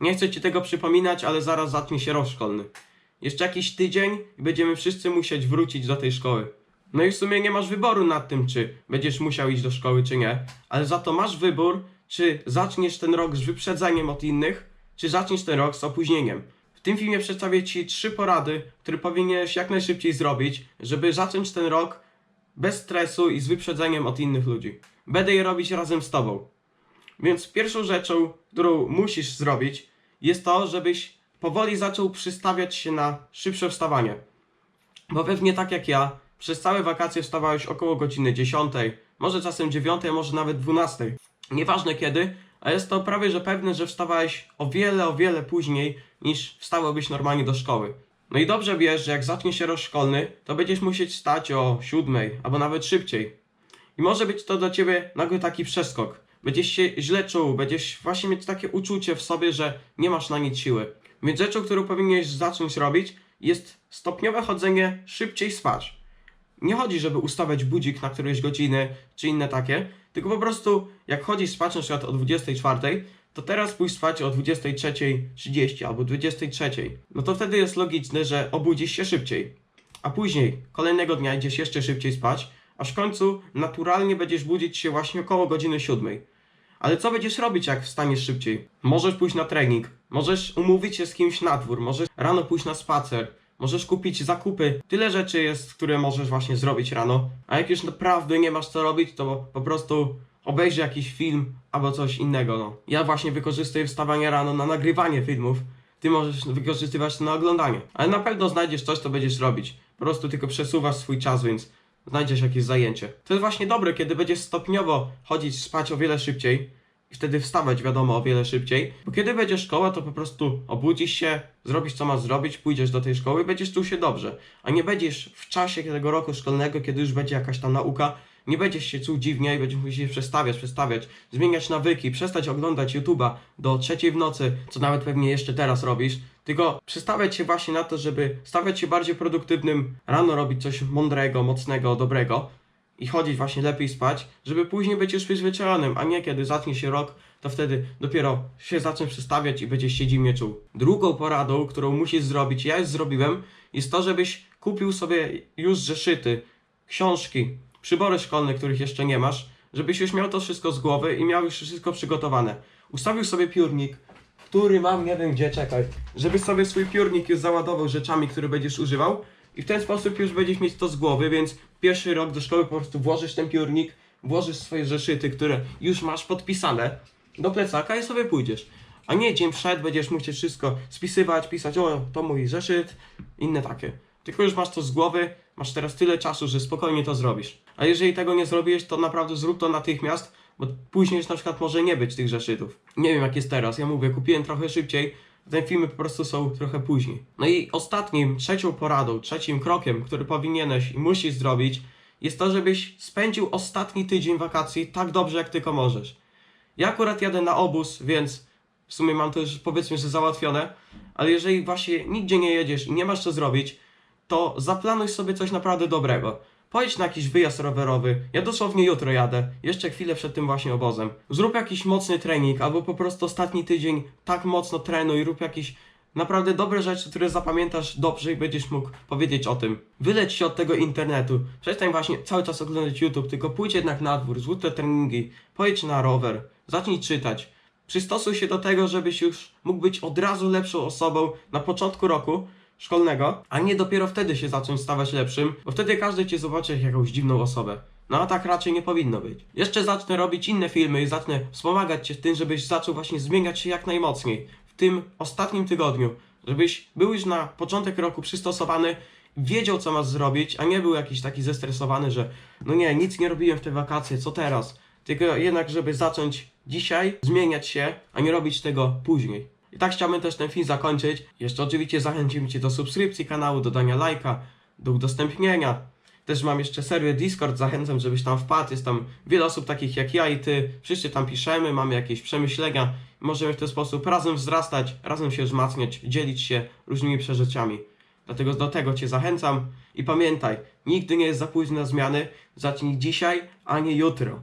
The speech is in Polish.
Nie chcę ci tego przypominać, ale zaraz zacznie się rok szkolny. Jeszcze jakiś tydzień i będziemy wszyscy musieć wrócić do tej szkoły. No i w sumie nie masz wyboru nad tym, czy będziesz musiał iść do szkoły, czy nie, ale za to masz wybór, czy zaczniesz ten rok z wyprzedzeniem od innych, czy zaczniesz ten rok z opóźnieniem. W tym filmie przedstawię Ci trzy porady, które powinieneś jak najszybciej zrobić, żeby zacząć ten rok bez stresu i z wyprzedzeniem od innych ludzi. Będę je robić razem z Tobą. Więc pierwszą rzeczą, którą musisz zrobić, jest to, żebyś powoli zaczął przystawiać się na szybsze wstawanie. Bo pewnie tak jak ja, przez całe wakacje wstawałeś około godziny 10, może czasem 9, może nawet 12. Nieważne kiedy, a jest to prawie że pewne, że wstawałeś o wiele, o wiele później niż wstałbyś normalnie do szkoły. No i dobrze wiesz, że jak zacznie się rok szkolny, to będziesz musieć stać o 7 albo nawet szybciej. I może być to dla ciebie nagły taki przeskok. Będziesz się źle czuł, będziesz właśnie mieć takie uczucie w sobie, że nie masz na nic siły. Więc rzeczą, którą powinieneś zacząć robić, jest stopniowe chodzenie szybciej spać. Nie chodzi, żeby ustawiać budzik na którejś godziny czy inne takie, tylko po prostu jak chodzisz spać na przykład o 24, to teraz pójść spać o 23.30 albo 23. No to wtedy jest logiczne, że obudzisz się szybciej. A później, kolejnego dnia idziesz jeszcze szybciej spać, aż w końcu naturalnie będziesz budzić się właśnie około godziny 7. Ale co będziesz robić, jak wstaniesz szybciej? Możesz pójść na trening, możesz umówić się z kimś na dwór, możesz rano pójść na spacer, możesz kupić zakupy. Tyle rzeczy jest, które możesz właśnie zrobić rano. A jak już naprawdę nie masz co robić, to po prostu obejrzyj jakiś film albo coś innego. No. Ja właśnie wykorzystuję wstawanie rano na nagrywanie filmów. Ty możesz wykorzystywać to na oglądanie. Ale na pewno znajdziesz coś, co będziesz robić. Po prostu tylko przesuwasz swój czas, więc znajdziesz jakieś zajęcie. To jest właśnie dobre, kiedy będziesz stopniowo chodzić spać o wiele szybciej i wtedy wstawać, wiadomo, o wiele szybciej. Bo kiedy będzie szkoła, to po prostu obudzisz się, zrobisz co masz zrobić, pójdziesz do tej szkoły i będziesz czuł się dobrze. A nie będziesz w czasie tego roku szkolnego, kiedy już będzie jakaś tam nauka, nie będziesz się czuł dziwnie i będziesz musiał się przestawiać, przestawiać, zmieniać nawyki, przestać oglądać YouTube'a do trzeciej w nocy, co nawet pewnie jeszcze teraz robisz, tylko przestawiać się właśnie na to, żeby stawiać się bardziej produktywnym, rano robić coś mądrego, mocnego, dobrego i chodzić właśnie lepiej spać, żeby później być już przyzwyczajonym, a nie kiedy zacznie się rok, to wtedy dopiero się zaczniesz przestawiać i będziesz się dziwnie czuł. Drugą poradą, którą musisz zrobić, ja już zrobiłem, jest to, żebyś kupił sobie już zeszyty, książki, przybory szkolne, których jeszcze nie masz, żebyś już miał to wszystko z głowy i miał już wszystko przygotowane. Ustawił sobie piórnik, który mam, nie wiem gdzie, czekaj, żebyś sobie swój piórnik już załadował rzeczami, które będziesz używał i w ten sposób już będziesz mieć to z głowy, więc pierwszy rok do szkoły po prostu włożysz ten piórnik, włożysz swoje zeszyty, które już masz podpisane do plecaka i sobie pójdziesz. A nie dzień przed będziesz musieć wszystko spisywać, pisać, o to mój zeszyt, inne takie. Tylko już masz to z głowy, masz teraz tyle czasu, że spokojnie to zrobisz. A jeżeli tego nie zrobiłeś, to naprawdę zrób to natychmiast, bo później już na przykład może nie być tych zeszytów. Nie wiem jak jest teraz, ja mówię, kupiłem trochę szybciej, te filmy po prostu są trochę później. No i ostatnim, trzecią poradą, trzecim krokiem, który powinieneś i musisz zrobić, jest to, żebyś spędził ostatni tydzień wakacji tak dobrze, jak tylko możesz. Ja akurat jadę na obóz, więc w sumie mam to już powiedzmy, że załatwione, ale jeżeli właśnie nigdzie nie jedziesz i nie masz co zrobić, to zaplanuj sobie coś naprawdę dobrego. Pojedź na jakiś wyjazd rowerowy. Ja dosłownie jutro jadę, jeszcze chwilę przed tym właśnie obozem. Zrób jakiś mocny trening, albo po prostu ostatni tydzień tak mocno trenuj, rób jakieś naprawdę dobre rzeczy, które zapamiętasz dobrze i będziesz mógł powiedzieć o tym. Wyleć się od tego internetu. Przestań właśnie cały czas oglądać YouTube, tylko pójdź jednak na dwór, zrób te treningi, pojedź na rower, zacznij czytać. Przystosuj się do tego, żebyś już mógł być od razu lepszą osobą na początku roku szkolnego, a nie dopiero wtedy się zacząć stawać lepszym, bo wtedy każdy cię zobaczy jak jakąś dziwną osobę. No a tak raczej nie powinno być. Jeszcze zacznę robić inne filmy i zacznę wspomagać cię w tym, żebyś zaczął właśnie zmieniać się jak najmocniej w tym ostatnim tygodniu, żebyś był już na początek roku przystosowany, wiedział co masz zrobić, a nie był jakiś taki zestresowany, że no nie, nic nie robiłem w te wakacje, co teraz? Tylko jednak, żeby zacząć dzisiaj zmieniać się, a nie robić tego później. I tak chciałbym też ten film zakończyć. Jeszcze oczywiście zachęcimy Cię do subskrypcji kanału, dodania lajka, do udostępnienia. Też mam jeszcze serię Discord, zachęcam, żebyś tam wpadł. Jest tam wiele osób takich jak ja i Ty. Wszyscy tam piszemy, mamy jakieś przemyślenia. Możemy w ten sposób razem wzrastać, razem się wzmacniać, dzielić się różnymi przeżyciami. Dlatego do tego Cię zachęcam. I pamiętaj, nigdy nie jest za późno na zmiany. Zacznij dzisiaj, a nie jutro.